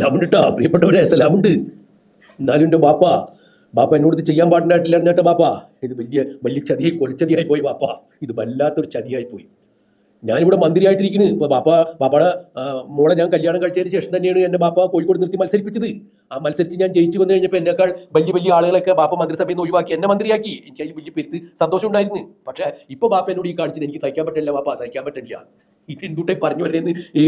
സലാമുണ്ടാ പ്രിയപ്പെട്ടവരെ സലാമുണ്ട്. എന്നാലും എന്റെ ബാപ്പ ബാപ്പ എന്നോട് ഇത് ചെയ്യാൻ പാടുണ്ടായിട്ടില്ല കേട്ടോ ബാപ്പ. ഇത് വലിയ വലിയ ചതിയായി കൊലച്ചതിയായി പോയി ബാപ്പ. ഇത് വല്ലാത്തൊരു ചതിയായി പോയി. ഞാനിവിടെ മന്ത്രിയായിട്ടിരിക്കുന്നു ഇപ്പോൾ ബാപ്പ ബാപ്പയുടെ മോളെ ഞാൻ കല്യാണം കഴിച്ചതിന് ശേഷം തന്നെയാണ് എന്റെ ബാപ്പ കോഴിക്കോട് നിർത്തി മത്സരിപ്പിച്ചത്. ആ മത്സരിച്ച് ഞാൻ ജയിച്ചു വന്നു കഴിഞ്ഞപ്പോൾ എന്നെക്കാൾ വലിയ വലിയ ആളുകളൊക്കെ ബാപ്പ മന്ത്രിസഭയിൽ നിന്ന് ഒഴിവാക്കി എന്നെ മന്ത്രിയാക്കി. എനിക്ക് അതിൽ വലിയ പെരുത്ത് സന്തോഷം ഉണ്ടായിരുന്നു പക്ഷേ ഇപ്പോൾ ബാപ്പ എന്നോട് ഈ കാണിച്ചത് എനിക്ക് സഹിക്കാൻ പറ്റില്ല ബാപ്പ സഹിക്കാൻ പറ്റില്ല. ഇത് എന്തുട്ടെ പറഞ്ഞു വരുന്നത് ഈ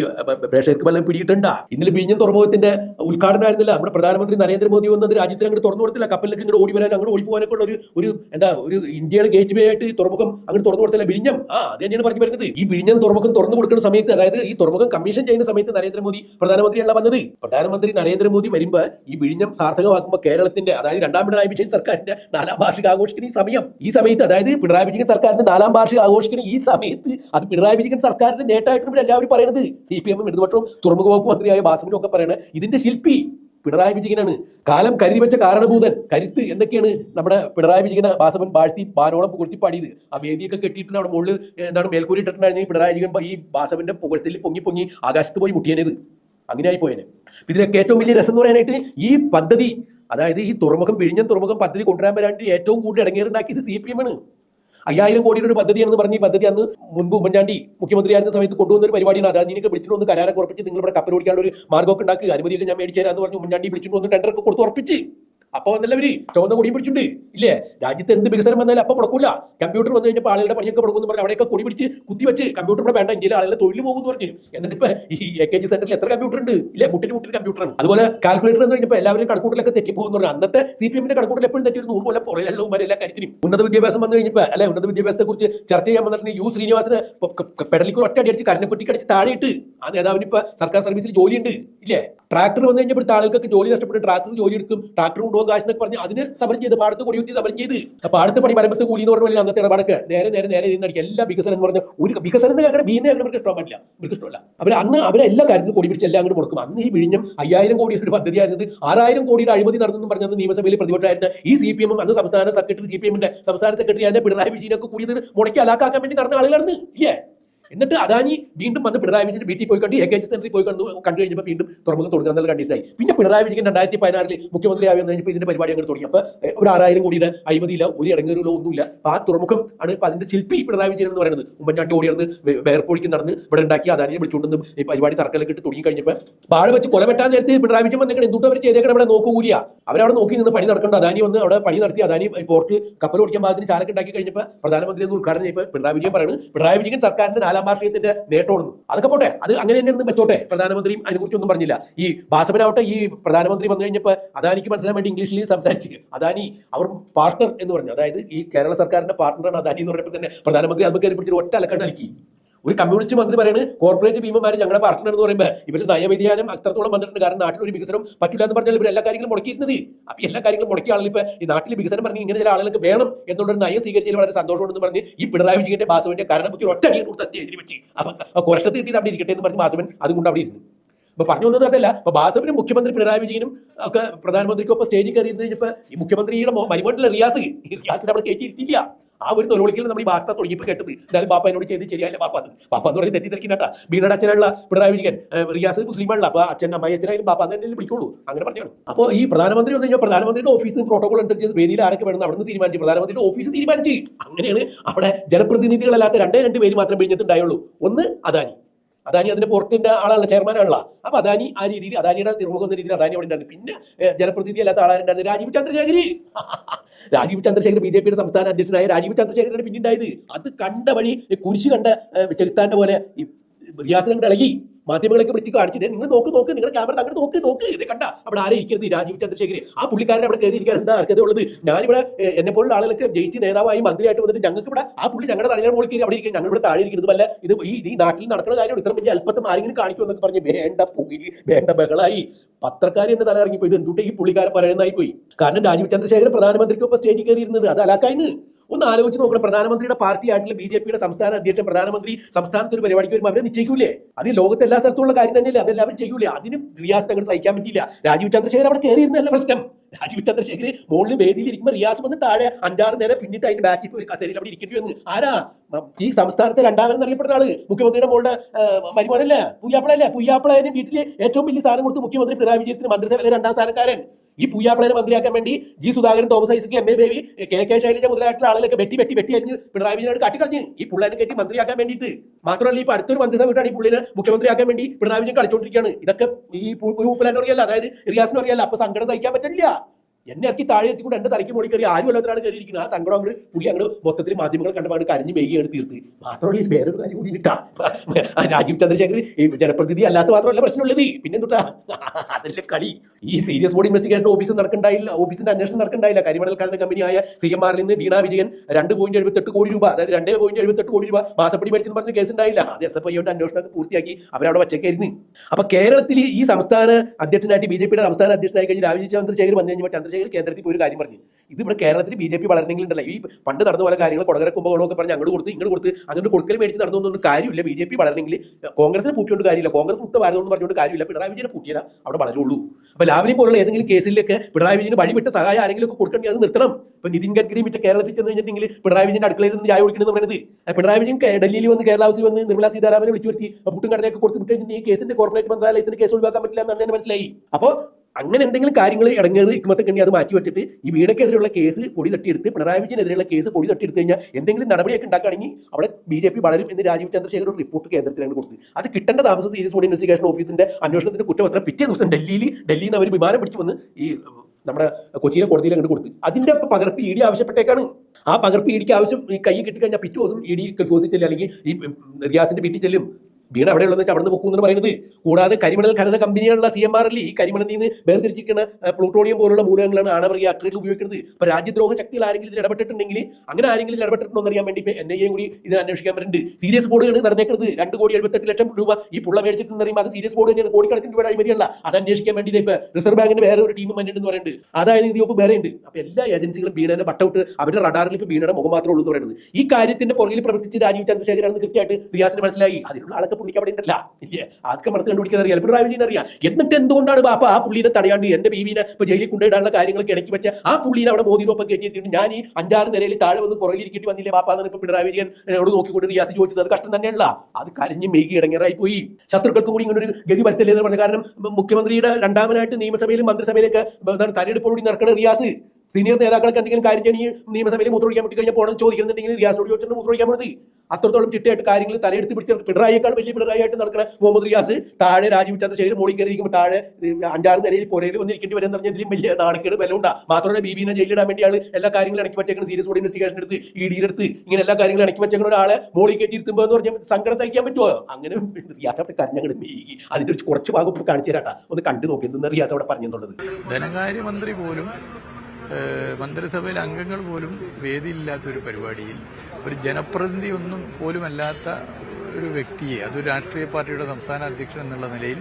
പ്രേക്ഷകർക്ക് വല്ലതും പിടിയിട്ടുണ്ട ഇന്നലെ വിഴിഞ്ഞം തുറമുഖത്തിന്റെ ഉദ്ഘാടനം ആയിരുന്നില്ല നമ്മുടെ പ്രധാനമന്ത്രി നരേന്ദ്രമോദി വന്നത് രാജ്യത്തിന് അങ്ങോട്ട് തുറന്നു കൊടുത്തില്ല. കപ്പലിലേക്ക് ഇങ്ങോട്ട് ഓടി വരാൻ അങ്ങോട്ട് ഓടി പോകാനൊക്കെ ഉള്ള ഒരു ഒരു എന്താ ഒരു ഇന്ത്യയുടെ ഗേറ്റ് വേ ആയിട്ട് തുറമുഖം അങ്ങോട്ട് തുറന്നു കൊടുത്തില്ല വിഴിഞ്ഞം ആ അത് തന്നെയാണ് പറഞ്ഞു വരുന്നത്. ഈ വിഴിഞ്ഞം തുറമുഖം തുറന്നു കൊടുക്കുന്ന സമയത്ത് അതായത് ഈ തുറമുഖം കമ്മീഷൻ ചെയ്യുന്ന സമയത്ത് നരേന്ദ്രമോദി പ്രധാനമന്ത്രിയല്ല വന്നത്. പ്രധാനമന്ത്രി നരേന്ദ്രമോദി വരുമ്പോൾ ഈ വിഴിഞ്ഞം സാർത്ഥകമാക്കുമ്പോൾ കേരളത്തിന്റെ അതായത് രണ്ടാം പിണറായി വിജയൻ സർക്കാരിന്റെ നാലാം വാർഷിക ആഘോഷിക്കുന്ന ഈ സമയം ഈ സമയത്ത് അതായത് പിണറായി വിജയൻ സർക്കാരിന്റെ നാലാം വാർഷിക ആഘോഷിക്കുന്ന ഈ സമയത്ത് അത് പിണറായി വിജയൻ സർക്കാരിന്റെ നേട്ടമായിട്ട് എല്ലാവരും പറയുന്നത്. സി പി എമ്മും ഇടതുപക്ഷവും തുറമുഖ വകുപ്പ് മന്ത്രിയായ ബാസമിനും ഒക്കെ പറയുന്നത് ഇതിന്റെ ശില്പി പിണറായി വിജയനാണ്. കാലം കരുതി വെച്ച കാരണഭൂതൻ കരുത്ത് എന്തൊക്കെയാണ് നമ്മുടെ പിണറായി വിജയനെ വാസവൻ വാഴ്ത്തി പാനോളം പുകഴ്ത്തി പാടിയത്? ആ വേദിയൊക്കെ കെട്ടിയിട്ടുണ്ട് അവിടെ മുകളിൽ എന്താണ് മേൽക്കൂരി ഇട്ടിട്ടുണ്ടായിരുന്നെങ്കിൽ പിണറായി വിജയൻ ഈ വാസവന്റെ പുകഴ്ത്തിൽ പൊങ്ങി പൊങ്ങി ആകാശത്ത് പോയി മുട്ടിയനത്. അങ്ങനെയായി പോയേനെ. ഇതിനൊക്കെ ഏറ്റവും വലിയ രസം എന്ന് പറയാനായിട്ട് ഈ പദ്ധതി അതായത് ഈ തുറമുഖം പിഴിഞ്ഞ തുറമുഖം പദ്ധതി കൊണ്ടുവരാൻ വരാണ്ട് ഏറ്റവും കൂടുതൽ ഇടങ്ങേറുണ്ടാക്കിയത് സി പി എം ആണ്. അയ്യായിരം കോടിയുടെ ഒരു പദ്ധതിയാണെന്ന് പറഞ്ഞ് ഈ പദ്ധതി അന്ന് മുൻപ് ഉമ്മൻചാണ്ടി മുഖ്യമന്ത്രിയായിരുന്ന സമയത്ത് കൊണ്ടുവന്ന ഒരു പരിപാടിയാണ്. അദാനിയൊക്കെ വിളിച്ചിട്ട് വന്ന് കരാറൊക്കെ ഉറപ്പിച്ച് നിങ്ങൾ കപ്പൽ ഓടിക്കാനുള്ള ഒരു മാർഗമൊക്കെ ഉണ്ടാക്കുക. അനുമതിയൊക്കെ ഞാൻ മേടിച്ചു തരാമെന്ന് പറഞ്ഞ് ഉമ്മൻചാണ്ടി വിളിച്ചിട്ട് വന്ന് ടെൻഡറൊക്കെ കൊടുത്ത് ഉറപ്പിച്ച്. അപ്പൊ വന്നല്ലവര് ചുവന്ന കൊടി പിടിച്ചിട്ടുണ്ട്. ഇല്ലേ? രാജ്യത്ത് എന്ത് വികസനം വന്നാലും അപ്പൊ കൊടുക്കില്ല കമ്പ്യൂട്ടർ വന്നു കഴിഞ്ഞപ്പോൾ ആളുകളുടെ പണിയൊക്കെ കൊടുക്കുന്നു പറഞ്ഞ് അവിടെയൊക്കെ കൊടി പിടിച്ച് കുത്തിവെച്ച് കമ്പ്യൂട്ടർ ഇവിടെ വേണ്ട ഇന്ത്യയിലെ ആളുകളെ തൊഴിൽ പോകുന്നു പറഞ്ഞു. എന്നിട്ട് ഇപ്പൊ ഈ എ കെ ജി സെന്ററിൽ എത്ര കമ്പ്യൂട്ടർ ഉണ്ട്? ഇല്ലേ? മുട്ടിന് മുട്ടിന് കമ്പ്യൂട്ടറാണ് അതുപോലെ കാൽക്കുലേറ്റർ എന്ന് കഴിഞ്ഞപ്പോൾ എല്ലാവരും കണക്കൂട്ടിലൊക്കെ തെറ്റിപ്പോകുന്നു പറഞ്ഞു. അന്നത്തെ സി പി എമ്മിന്റെ കണക്കൂട്ടിൽ എപ്പോഴും തെറ്റി നൂറ് പോലെ പുറയെ എല്ലാം കാര്യത്തിനും ഉന്നത വിദ്യാഭ്യാസം വന്നു കഴിഞ്ഞപ്പോൾ അല്ലെ? ഉന്നത വിദ്യാഭ്യാസത്തെ കുറിച്ച് ചർച്ച ചെയ്യാൻ വന്നിട്ട് യു ശ്രീനിവാസന് പെടലിക്ക് ഒറ്റ അടിയടിച്ച് കരനെപ്പെട്ടി കുട്ടിക്കടിച്ച് താഴെയിട്ട് ആ നേതാവിന് ഇപ്പൊ സർക്കാർ സർവീസിൽ ജോലിയുണ്ട്. ഇല്ലേ? ട്രാക്ടർ വന്നു കഴിഞ്ഞപ്പോൾ ആളുകൾക്ക് ജോലി നഷ്ടപ്പെട്ട്. ട്രാക്ടർ ജോലി എടുക്കും. ട്രാക്ടർ കൊണ്ടുപോകാൻ കാശ് എന്നൊക്കെ പറഞ്ഞ് അതിന് സമരം ചെയ്ത് പാടത്ത് കൊടിയുത്തി സമരം ചെയ്ത്. അപ്പൊ അടുത്ത പണി പരമ്പത്ത് കൂലി എന്ന് പറഞ്ഞാൽ അന്നത്തെ ഇടപാടൊക്കെ നേരെ നേരെ നേരെ നിന്നടിക്കുക എല്ലാ വികസനം എന്ന് പറഞ്ഞാൽ ഒരു വികസനം എന്ന് കേൾക്കണം ബീന്ന് കേൾക്കണം അവർക്ക് ഇഷ്ടം പറ്റില്ല. അവർക്ക് ഇഷ്ടമല്ല അവർ അന്ന് അവരെ എല്ലാ കാര്യത്തിലും കൊടി പിടിച്ച് എല്ലാം അങ്ങോട്ട് മുടക്കും. അന്ന് ഈ വിഴിഞ്ഞം അയ്യായിരം കോടിയുടെ ഒരു പദ്ധതി പദ്ധതിയായിരുന്നത് ആറായിരം കോടിയുടെ അഴിമതി നടന്നെന്ന് പറഞ്ഞത് നിയമസഭയിൽ പ്രതിപക്ഷമായിരുന്ന ഈ സി പി എമ്മും അന്ന് സംസ്ഥാന സെക്രട്ടറി സി പി എമ്മിന്റെ സംസ്ഥാന സെക്രട്ടറി ആയിരുന്ന പിണറായി വിജയനൊക്കെ കൂടിയത് മുടക്കി അലാക്കാക്കാൻ വേണ്ടി നടന്ന ആളുകളാണ് ഇല്ലേ? എന്നിട്ട് അദാനി വീണ്ടും വന്ന് പിണറായി വിജയൻ വീട്ടിൽ പോയി കണ്ട് എ കെ ജി സെന്ററിൽ പോയി കണ്ടു കണ്ടു കഴിഞ്ഞപ്പോൾ വീണ്ടും തുറമുഖം തുടങ്ങുക എന്നുള്ള കണ്ടീഷനായി പിന്നെ പിണറായി വിജയൻ രണ്ടായിരത്തി പതിനാറിൽ മുഖ്യമന്ത്രി ആവുന്ന കഴിഞ്ഞപ്പോൾ ഇതിന്റെ പരിപാടി അങ്ങോട്ട് തുടങ്ങി. അപ്പോൾ ഒരു ആറായിരം കോടിയുടെ അഴിമതിയില്ല ഒരു ഇടങ്ങേറിലോ ഒന്നുമില്ല. അപ്പോൾ ആ തുറമുഖം ആണ് ഇപ്പൊ അതിന്റെ ശില്പി പിണറായി വിജയൻ എന്ന് പറയുന്നത്. ഉമ്മൻചാണ്ടി ഓടി നടന്ന് വേർപ്പൊഴിക്ക് നടന്ന് ഇവിടെ ഉണ്ടാക്കി അദാനിയെ വിളിച്ചുകൊണ്ടെന്ന് ഈ പരിപാടി തർക്കലൊക്കെ ഇട്ട് തുടങ്ങി കഴിഞ്ഞപ്പോൾ വാഴ വെച്ച് കൊലപെട്ടാൻ നേരത്തെ പിണറായി വിജയൻ വന്നേക്കണം എന്തുകൊണ്ട് അവർ ചെയ്തേക്കണം? ഇവിടെ നോക്കൂലിയ അവരവിടെ നോക്കി നിന്ന് പണി നടക്കേണ്ട. അദാനി വന്ന് അവിടെ പണി നടത്തി. അദാനി പോർട്ട് കപ്പൽ ഓടിക്കാൻ ഭാഗത്തിന് ചാലക്ക് ഉണ്ടാക്കി കഴിഞ്ഞപ്പോൾ പ്രധാനമന്ത്രി ഒന്ന് ഉദ്ഘാടനം ചെയ്യപ്പോൾ പിണറായി വിജയൻ പറയുന്നത് പിണറായി വിജയൻ സർക്കാരിന്റെ നാലാം വാർഷികത്തിന്റെ നേട്ടമാണെന്ന് അതൊക്കെ പോട്ടെ. അത് അങ്ങനെ തന്നെ ഇരുന്ന് വെച്ചോട്ടെ പ്രധാനമന്ത്രിയും അതിനെക്കുറിച്ചൊന്നും പറഞ്ഞില്ല. ഈ ബാസവനാവട്ടെ ഈ പ്രധാനമന്ത്രി വന്നു കഴിഞ്ഞപ്പോൾ അദാനിക്ക് മനസ്സിലാൻ വേണ്ടി ഇംഗ്ലീഷിൽ സംസാരിച്ചു. അദാനി അവർ പാർട്ണർ എന്ന് പറഞ്ഞു. അതായത് ഈ കേരള സർക്കാരിന്റെ പാർട്ണറാണ് അദാനി എന്ന് പറഞ്ഞപ്പോൾ തന്നെ പ്രധാനമന്ത്രി അത് കയറി പിടിച്ചിട്ട് ഒറ്റ ഒരു കമ്മ്യൂണിസ്റ്റ് മന്ത്രി പറയുന്നത് കോർപ്പറേറ്റ് ഭീമന്മാർ ഞങ്ങളുടെ പാർട്ണർ എന്ന് പറയുമ്പോൾ ഇവർ നയവ്യതിയാനം അത്രത്തോളം വന്നിട്ടുണ്ട്. കാരണം നാട്ടിൽ ഒരു വികസനം പറ്റില്ല എന്ന് പറഞ്ഞാൽ ഇവർ എല്ലാ കാര്യങ്ങളും മുടക്കിയിരുന്നത്. അപ്പൊ എല്ലാ കാര്യങ്ങളും മുടക്കിയ ആളുകൾ ഇപ്പൊ ഈ നാട്ടിൽ വികസനം പറഞ്ഞ് ഇങ്ങനെ ചില ആളുകൾക്ക് വേണം എന്നുള്ളൊരു നയം സ്വീകരിച്ചതിൽ വളരെ സന്തോഷമുണ്ടെന്ന് പറഞ്ഞ് ഈ പിണറായി വിജയന്റെ ബാസുവിന്റെ കാരണബുദ്ധി ഒറ്റ അടിയിൽ കൊടുത്ത സ്റ്റേജിൽ വെച്ച്. അപ്പൊ കുറച്ചത്ത് കിട്ടിയത് അവിടെ ഇരിക്കട്ടെ എന്ന് പറഞ്ഞ് ബാസുവൻ അതുകൊണ്ട് അവിടെ ഇരുന്നു. അപ്പൊ പറഞ്ഞു വന്നത് അതല്ല. ഇപ്പൊ ബാസപ്പിനും മുഖ്യമന്ത്രി പിണറായി വിജയനും ഒക്കെ പ്രധാനമന്ത്രിക്കൊപ്പം സ്റ്റേജിൽ കയറി കഴിഞ്ഞപ്പോ ഈ മുഖ്യമന്ത്രിയുടെ മോ- മരുമോനിലെ റിയാസ്. ഈ റിയാസിനെ അവിടെ കയറ്റിയിരുത്തില്ല ആ ഒരു തൊഴിലിക്കൽ നമ്മൾ ഈ വാർത്ത തുടങ്ങിയപ്പോൾ കേട്ടത്. എന്തായാലും പാപ്പ എന്നോട് ചെയ്ത് ശരിയായില്ല ബാപ്പ എന്ന് ബാപ്പ എന്ന് പറഞ്ഞ് തെറ്റിദ്ധരിക്കുന്നേട്ടാ വീണയുടെ അച്ഛനുള്ള പിണറായി വിജയൻ. റിയാസ് മുസ്ലിമാണല്ലോ. അപ്പൊ അച്ഛൻ അമ്മായി അച്ഛനായാലും എന്ന് തന്നെ വിളിക്കുള്ളൂ. അങ്ങനെ പറഞ്ഞാണ്. അപ്പോൾ ഈ പ്രധാനമന്ത്രി വന്നു കഴിഞ്ഞാൽ പ്രധാനമന്ത്രിയുടെ ഓഫീസിൽ പ്രോട്ടോകോൾ അനുസരിച്ച് വേദിയിൽ ആരൊക്കെ വേണം അവിടെ നിന്ന് തീരുമാനിച്ചു. പ്രധാനമന്ത്രിയുടെ ഓഫീസ് തീരുമാനിച്ചു. അങ്ങനെയാണ് അവിടെ ജനപ്രതിനിധികളല്ലാത്ത രണ്ടേ രണ്ട് പേര് മാത്രം പിഴിഞ്ഞിട്ടുണ്ടായുള്ളൂ ഒന്ന് അദാനി. അദാനി അതിന്റെ പോർട്ടിന്റെ ആളാണല്ലോ ചെയർമാനാണല്ലോ അപ്പൊ അദാനി ആ രീതിയിൽ അദാനിയുടെ തിരുമുഖം എന്ന രീതിയിൽ അദാനി അവിടെ ഉണ്ടായിരുന്നു. പിന്നെ ജനപ്രതിനിധി അല്ലാത്ത ആളാരുണ്ടായിരുന്നു? രാജീവ് ചന്ദ്രശേഖരി. രാജീവ് ചന്ദ്രശേഖർ ബി ജെ പിയുടെ സംസ്ഥാന അധ്യക്ഷനായ രാജീവ് ചന്ദ്രശേഖരന്റെ പിന്നുണ്ടായത് അത് കണ്ട വഴി കുരിശ് കണ്ട ചെകുത്താന്റെ പോലെ ഈ റിയാസിനെ ഇളകി. മാധ്യമങ്ങളൊക്കെ വിളിച്ച് കാണിച്ചത് നിങ്ങൾ നോക്ക് നോക്ക് നിങ്ങളുടെ ക്യാമറ അങ്ങോട്ട് നോക്ക് നോക്ക്. ഇത് കണ്ട അവിടെ ആരെ ഇരിക്കരുത് രാജീവ് ചന്ദ്രശേഖർ ആ പുള്ളിക്കാരൻ അവിടെ കയറി ഇരിക്കാൻ എന്താ അർഹത ഉള്ളത്? ഞാനിവിടെ എന്നെ പോലുള്ള ആളുകളൊക്കെ ജയിച്ച് നേതാവായി മന്ത്രിയായിട്ട് വന്നിട്ട് ഞങ്ങൾക്ക് ഇവിടെ ആ പുള്ളി ഞങ്ങളുടെ തലയുടെ മുകളിൽ കയറി അവിടെ ഇരിക്കും ഞങ്ങൾ ഇവിടെ താഴെ ഇരിക്കുന്നത്. വല്ല ഇത് ഈ ഈ നാട്ടിൽ നടക്കുന്ന കാര്യം ഇത്ര വലിയ അല്പത്തും ആരെങ്കിലും കാണിക്കും എന്നൊക്കെ പറഞ്ഞ് വേണ്ട പുകിലി വേണ്ട ബഹളായി. പത്രക്കാരി എന്നെ തല ഇറങ്ങിപ്പോയി. ഇത് എന്തുകൊണ്ട് ഈ പുള്ളിക്കാരൻ പറയുന്നതായി പോയി കാരണം രാജീവ് ചന്ദ്രശേഖരൻ പ്രധാനമന്ത്രിക്കൊപ്പം സ്റ്റേജിൽ കയറിയിരുന്നത്. അത് അലാക്കായിന്ന് ഒന്ന് ആലോചിച്ച് നോക്കണം. പ്രധാനമന്ത്രിയുടെ പാർട്ടി ആയിട്ടുള്ള ബി ജെ പിയുടെ സംസ്ഥാന അധ്യക്ഷൻ പ്രധാനമന്ത്രി സംസ്ഥാനത്ത് ഒരു പരിപാടിക്ക് വരുമ്പോൾ അവരെ നിശ്ചയിക്കൂലേ? അത് ലോകത്ത് എല്ലാ സ്ഥലത്തുള്ള കാര്യം തന്നെയല്ലേ അതെല്ലാവരും ചെയ്യൂലേ? അതിനും റിയാസ് അങ്ങനെ സഹിക്കാൻ പറ്റിയില്ല. രാജീവ് ചന്ദ്രശേഖരൻ അവിടെ കയറിയിരുന്നല്ല പ്രശ്നം. രാജീവ് ചന്ദ്രശേഖർ മുകളിൽ വേദിയിൽ ഇരിക്കുമ്പോൾ റിയാസ് വന്ന് താഴെ അഞ്ചാറ് നേരം പിന്നിട്ട് അതിന്റെ ബാക്കിൽ ഒരു കസേരയിൽ അവിടെ ഇരിക്കേണ്ടി വന്ന്. ആരാ? ഈ സംസ്ഥാനത്തെ രണ്ടാമതെന്ന് അറിയപ്പെടുന്ന ആൾ മുഖ്യമന്ത്രിയുടെ മോളുടെ മരുമോനല്ല? പുയ്യാപ്പിളല്ലേ പുയ്യാപ്പിളനെ വീട്ടിൽ ഏറ്റവും വലിയ സ്ഥാനം കൊടുത്ത് മുഖ്യമന്ത്രി പിണറായി വിജയത്തിന് മന്ത്രിസഭയിലെ രണ്ടാം സ്ഥാനക്കാരൻ. ഈ പൂയാപ്പിളനെ മന്ത്രിയാക്കാൻ വേണ്ടി G Sudhakaran Thomas Isaac M A Baby K K Shailaja മുതലായിട്ടുള്ള ആളുകളൊക്കെ വെട്ടി വെട്ടി വെട്ടി അരിഞ്ഞ് പിണറായി വിജയനോട് കാട്ടിക്കളഞ്ഞ് ഈ പുള്ളേനെ കയറ്റി മന്ത്രിയാക്കാൻ വേണ്ടിയിട്ട്. മാത്രമല്ല ഇപ്പൊ അടുത്തൊരു മന്ത്രിസഭ ഈ പുള്ളിനെ മുഖ്യമന്ത്രിയാക്കാൻ വേണ്ടി പിണറായി വിജയൻ കളിച്ചോണ്ടിരിക്കുകയാണ്. ഇതൊക്കെ ഈ പൂപ്പലാൻ അറിയാലോ അതായത് റിയാസിനും അപ്പൊ സങ്കടം സഹിക്കാൻ പറ്റില്ല. എന്നെ ഇറക്കി താഴെ എത്തിക്കൊണ്ട് എന്റെ തലയ്ക്ക് മോളി കയറി ആരും അല്ലാത്ത ഒരാൾ കയറിയിരിക്കുന്നത് ആ സങ്കടം അങ്ങോട്ട് പുള്ളി അങ്ങോട്ട് മൊത്തത്തിൽ മാധ്യമങ്ങൾ കണ്ടപാട് കരഞ്ഞു മേകിയാണ് തീർത്ത്. മാത്രമല്ല വേറൊരു കാര്യം കൂടി ഇട്ടാ. രാജീവ് ചന്ദ്രശേഖർ ഈ ജനപ്രതിനിധി അല്ലാത്ത മാത്രമല്ല പ്രശ്നമുള്ളത്. പിന്നെ എന്തുട്ടാ അതല്ലേ കളി. ഈ സീരിയസ് ബോഡി ഇൻവെസ്റ്റിഗേഷൻ ഓഫീസ് നടക്കണ്ടായില്ല ഓഫീസിന്റെ അന്വേഷണം നടക്കണ്ടായില്ല. കരിമണൽ കാരണ കമ്പനിയായ സി എം ആറിൽ നിന്ന് വീണ വിജയൻ രണ്ട് പോയിന്റ് എഴുപത്തെട്ട് കോടി രൂപ അതായത് രണ്ട് പോയിന്റ് എഴുപത്തെട്ട് കോടി രൂപ മാസപ്പടി മേടിച്ചെന്ന് പറഞ്ഞ കേസ് ഉണ്ടായില്ല. അത് എസ് എഫ് ഐയുടെ അന്വേഷണം പൂർത്തിയാക്കി അവരവിടെ വച്ചേക്കായിരുന്നു. അപ്പൊ കേരളത്തിൽ ഈ സംസ്ഥാന അധ്യക്ഷനായിട്ട് ബി ജെ പിയുടെ സംസ്ഥാന അധ്യക്ഷനായി കഴിഞ്ഞ് രാജീവ് ചന്ദ്രശേഖർ വന്നു കഴിഞ്ഞപ്പോൾ ചന്ദ്രശേഖർ കേന്ദ്രത്തിൽ പോയി ഒരു കാര്യം പറഞ്ഞു. ഇത് ഇവിടെ കേരളത്തിൽ ബി ജെ പി വളരണമെങ്കിൽ ഉണ്ടല്ലോ ഈ പണ്ട് നടന്ന പോലെ കാര്യങ്ങൾ കൊടകര കുംഭകോണമൊക്കെ പറഞ്ഞ് അങ്ങോട്ട് കൊടുത്ത് ഇങ്ങോട്ട് കൊടുത്ത് അതുകൊണ്ട് കൊടുക്കൽ മേടിച്ച് നടന്നൊന്നും കാര്യമില്ല. ബി ജെ പി വളരണമെങ്കിൽ കോൺഗ്രസിനെ പൂട്ടിയോണ്ട് കാര്യമില്ല. കോൺഗ്രസ് മുക്ത ഭാരതം പറഞ്ഞുകൊണ്ട് കാര്യമില്ല. പിണറായി വിജയനെ പൂട്ടിയാൽ അവിടെ വളരുള്ളൂ. അപ്പോൾ ലാവ്ലി പോലുള്ള ഏതെങ്കിലും കേസിലൊക്കെ പിണറായി വിജയന് വഴിവിട്ട സഹായം ആരെങ്കിലും ഒക്കെ കൊടുക്കേണ്ടി അത് നിർത്തണം. ഇപ്പൊ നിതിൻ ഗഡ്കരി മറ്റേ കേരളത്തിൽ ചെന്ന് കഴിഞ്ഞിട്ടുണ്ടെങ്കിൽ പിണറായി വിജയന്റെ അടുക്കളയിൽ നിന്ന് ചായ കുടിക്കണമെന്ന് പറയുന്നത്. പിണറായി വിജയൻ ഡൽഹിയിൽ വന്ന് കേരള വന്ന് നിർമ്മലാ സീതാരാമനെ വിളിച്ചു വരുത്തി. പുട്ടും കടലൊക്കെ കൊടുത്ത് വിട്ട് ഈ കേസിന്റെ കോർപ്പറേറ്റ് മന്ത്രാലയത്തിന് കേസ് ഒഴിവാക്കാൻ പറ്റില്ല എന്ന് തന്നെ മനസ്സിലായി. അപ്പോ അങ്ങനെ എന്തെങ്കിലും കാര്യങ്ങൾ ഇക്കുമത്തെ കണ്ണി അത് മാറ്റി വെച്ചിട്ട് ഈ വീടൊക്കെതിരെയുള്ള കേസ് പൊടി തട്ടിയെടുത്ത് പിണറായി വിജയനെതിരെയുള്ള കേസ് പൊടി തട്ടിയെടുത്ത് കഴിഞ്ഞാൽ എന്തെങ്കിലും നടപടിയൊക്കെ ഉണ്ടാക്കുകയാണെങ്കിൽ അവിടെ ബി ജെ പി വളരും എന്ന് രാജീവ് ചന്ദ്രശേഖർ ഒരു റിപ്പോർട്ട് കേന്ദ്രത്തിലാണ് കൊടുത്തത്. അത് കിട്ടേണ്ട താമസം സീരിയസ് ബോഡി ഇൻവെസ്റ്റിഗേഷൻ ഓഫീസിന്റെ അന്വേഷണത്തിന്റെ കുറ്റപത്രം പിറ്റേ ദിവസം ഡൽഹിയിൽ ഡൽഹിയിൽ നിന്ന് അവർ വിമാനം പിടിച്ചു വന്ന് ഈ നമ്മുടെ കൊച്ചിയിലെ കോടതിയിൽ അങ്ങോട്ട് കൊടുത്തു. അതിന്റെ പകർപ്പ് ഇ ഡി ആവശ്യപ്പെട്ടേക്കാണ്. ആ പകർപ്പ് ഇ ഡിക്ക് ആവശ്യം ഈ കൈ കിട്ടിക്കഴിഞ്ഞാൽ പിറ്റേ ദിവസം ഇ ഡി കൺഫ്യൂസിൽ അല്ലെങ്കിൽ ഈ റിയാസിന്റെ വീട്ടിൽ ചെല്ലും. വീട് അവിടെ ഉള്ളത് അവിടെ നിന്ന് പറയുന്നത്. കൂടാതെ കരിമണൽ ഖനന കമ്പനികളുള്ള സി എം ആർ എൽ ഈ കരിമണൽ നിന്ന് വേർതിരിച്ചിരിക്കുന്ന പ്ലൂട്ടോണിയം പോലുള്ള മൂലകങ്ങളാണ് ആണവ റിയാക്ടറിൽ ഉപയോഗിക്കുന്നത്. അപ്പോൾ രാജ്യദ്രോഹ ശക്തികൾ ആരെങ്കിലും ഇതിൽ ഇടപെട്ടിട്ടുണ്ടെങ്കിൽ അങ്ങനെ ആരെങ്കിലും ഇതിൽ ഇടപെട്ടിട്ടുണ്ടോ എന്നറിയാൻ വേണ്ടി എൻ ഐ എ കൂടി ഇതിൽ അന്വേഷിക്കാൻ വരുന്നുണ്ട് സീരിയസ് ബോർഡുകൾ നടന്നേക്കുന്നത് രണ്ട് കോടി എഴുപത്തെട്ട് ലക്ഷം രൂപ ഈ പുള്ള മേടിച്ചിട്ടുണ്ട് അറിയുമ്പോൾ അത് സീരിയസ് ബോർഡ് തന്നെയാണ്. കോടിക്കണക്കിന് രൂപ അഴിമതിയല്ല. അത് അന്വേഷിക്കാൻ വേണ്ടി ഇപ്പൊ റിസർവ് ബാങ്കിന് വേറെ ഒരു ടീം എന്ന് പറയുന്നത് അതായത് ഇത് ഇപ്പൊ വേറെ ഉണ്ട് അപ്പോൾ എല്ലാ ഏജൻസികളും വീണന്റെ പട്ടൗട്ട് അവരുടെ റഡാറിൽ ഇപ്പോൾ ബീണയുടെ മുഖം മാത്രമേ ഉള്ളൂ എന്ന് പറയുന്നത്. ഈ കാര്യത്തിന്റെ പുറകിൽ പ്രവർത്തിച്ച് രാജീവ് ചന്ദ്രശേഖരാണെന്ന് കൃത്യമായിട്ട് റിയാസിന് മനസ്സിലായി. അതിനുള്ള ആളൊക്കെ പുള്ളിക്ക് അവിടെ ഉണ്ടല്ല. ഇല്ലേ? അതൊക്കെ മറത്ത് കണ്ടുപിടിക്കാൻ അറിയാം. പിണറായി വിജയൻ അറിയാം എന്നിട്ട് എന്തുകൊണ്ടാണ് ബാപ്പ ആ പുള്ളിനെ തടയാണ്ട് എന്റെ ബീവിനെ ഇപ്പൊ ജയിലിൽ കൊണ്ടുപോയിടാനുള്ള കാര്യങ്ങളൊക്കെ ഇടയ്ക്ക് വെച്ച ആ പുള്ളിനെ അവിടെ മോദിനൊപ്പം കയറ്റിയിട്ടുണ്ട് ഞാൻ ഈ അഞ്ചാറ് നിലയിൽ താഴെ വന്ന് പുറകിലിരിക്കേണ്ടി വന്നില്ലേ ബാപ്പ എന്നാണ് പിണറായി വിജയൻ എന്നോട് നോക്കിക്കൊണ്ട് റിയാസ് ചോദിച്ചത്. അത് കഷ്ടം തന്നെയല്ല അത് കരഞ്ഞ് മെഴുകി ഇടങ്ങേറായി പോയി. ശത്രുക്കൾക്ക് കൂടി ഇങ്ങനെ ഒരു ഗതി വരുത്തല്ലേ എന്ന് പറഞ്ഞ കാരണം മുഖ്യമന്ത്രിയുടെ രണ്ടാമനായിട്ട് നിയമസഭയിലും മന്ത്രിസഭയിലൊക്കെ തെരഞ്ഞെടുപ്പോടുകൂടി നടക്കുന്ന റിയാസ്. സീനിയർ നേതാക്കൾക്ക് എന്തെങ്കിലും കാര്യം ചെയ്യണമെങ്കിൽ നിയമസഭയിൽ മൂത്രമൊഴിക്കാൻ പറ്റി കഴിഞ്ഞാൽ പോകണം ചോദിക്കുന്നുണ്ടെങ്കിൽ റിയാസോട് ചോദിച്ചിട്ട് മൂത്രമൊഴിക്കാൻ പറ്റി അത്രത്തോളം ചിട്ടയായിട്ട് കാര്യങ്ങൾ തലയെടുത്ത് പിടിച്ച് പിണറായിയേക്കാൾ വലിയ പിണറായിട്ട് നടക്കുന്ന മുഹമ്മദ് റിയാസ് താഴെ രാജീവ് ശരി മോളി കയറിയിരിക്കുമ്പോൾ താഴെ അഞ്ചാറ് നിലയിൽ പുരയിൽ വന്നിരിക്കേണ്ടി വരെ എന്ന് പറഞ്ഞാൽ ഇതിലും വലിയ നാണക്കേട് ബലമുണ്ടാ. മാത്രമല്ല ബീബിനെ ജയിലിടാൻ വേണ്ടിയാണ് എല്ലാ കാര്യങ്ങളും ഇണക്കി വെച്ചേക്കണം. സീരിയസ് ബോഡി ഇൻവെസ്റ്റിഗേഷൻ എടുത്ത് ഇ ഡിയുടെ അടുത്ത് ഇങ്ങനെ എല്ലാ കാര്യങ്ങളും ഇണക്കി വെച്ചേക്കുന്ന ഒരാളെ മോളി കയറ്റി ഇരുത്തുമ്പോൾ എന്ന് പറഞ്ഞാൽ സങ്കടം തയ്ക്കാൻ പറ്റുമോ അങ്ങനെ റിയാസത്തെ കരഞ്ഞങ്ങട് മേകി അതിന്റെ ഒരു കുറച്ച് ഭാഗം കാണിച്ചു തരാട്ടാ. ഒന്ന് കണ്ടു നോക്കി റിയാസ് അവിടെ പറഞ്ഞെന്നുള്ളത് ധനകാര്യമന്ത്രി പോലും മന്ത്രിസഭയിലെ അംഗങ്ങൾ പോലും വേദിയില്ലാത്തൊരു പരിപാടിയിൽ ഒരു ജനപ്രതിനിധി ഒന്നും പോലുമല്ലാത്ത ഒരു വ്യക്തിയെ അതൊരു രാഷ്ട്രീയ പാർട്ടിയുടെ സംസ്ഥാന അധ്യക്ഷൻ എന്നുള്ള നിലയിൽ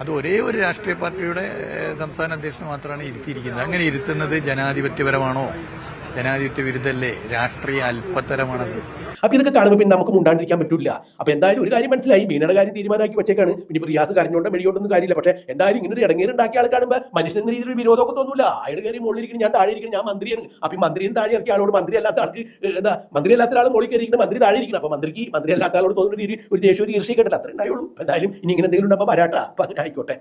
അത് ഒരേ ഒരു രാഷ്ട്രീയ പാർട്ടിയുടെ സംസ്ഥാന അധ്യക്ഷൻ മാത്രമാണ് ഇരുത്തിയിരിക്കുന്നത്. അങ്ങനെ ഇരുത്തുന്നത് ജനാധിപത്യപരമാണോ? ജനാധിപത്യ വിരുദ്ധല്ലേ? രാഷ്ട്രീയ അല്പത്തരമാണത്. അപ്പൊ ഇതൊക്കെ കാണുമ്പോൾ പിന്നെ നമുക്ക് മുണ്ടാണ്ടിരിക്കാൻ പറ്റില്ല അപ്പൊ എന്തായാലും ഒരു കാര്യം മനസ്സിലായി. മീനയുടെ കാര്യം തീരുമാനമാക്കി വെച്ചേക്കാണ്. പിന്നെ ഇപ്പൊ റിയാസ് കരഞ്ഞോണ്ട് മെടിയോണ്ടൊന്നും കാര്യമില്ല. പക്ഷേ എന്തായാലും ഇങ്ങനെ ഒരു ഇടങ്ങേറുണ്ടാക്കിയ ആൾ കാണുമ്പോൾ മനുഷ്യൻ എന്ന രീതിയിൽ ഒരു വിരോധമൊക്കെ തോന്നില്ല അയാൾ കയറി മുകളിലിരിക്കണം ഞാൻ താഴെ ഇരിക്കണം ഞാൻ മന്ത്രിയാണ്. അപ്പൊ മന്ത്രിയും താഴെ ഇറക്കിയ ആളോട് മന്ത്രി അല്ലാത്ത ആൾക്ക് എന്താ മന്ത്രി അല്ലാത്ത ആൾ മുകളിൽ കയറിയിരിക്കണം മന്ത്രി താഴെ ഇരിക്കണം അപ്പൊ മന്ത്രിക്ക് മന്ത്രി അല്ലാത്ത ആളോട് തോന്നുന്ന ഒരു ഒരു ദേശീയ ഒരു ഈർഷ്യ കേട്ടില്ല. അത്ര ഉണ്ടായുള്ളൂ. എന്തായാലും ഇനി ഇങ്ങനെ എന്തെങ്കിലും ഉണ്ടാകുമ്പോൾ വരാട്ടാ. അപ്പൊ അങ്ങനെ ആയിക്കോട്ടെ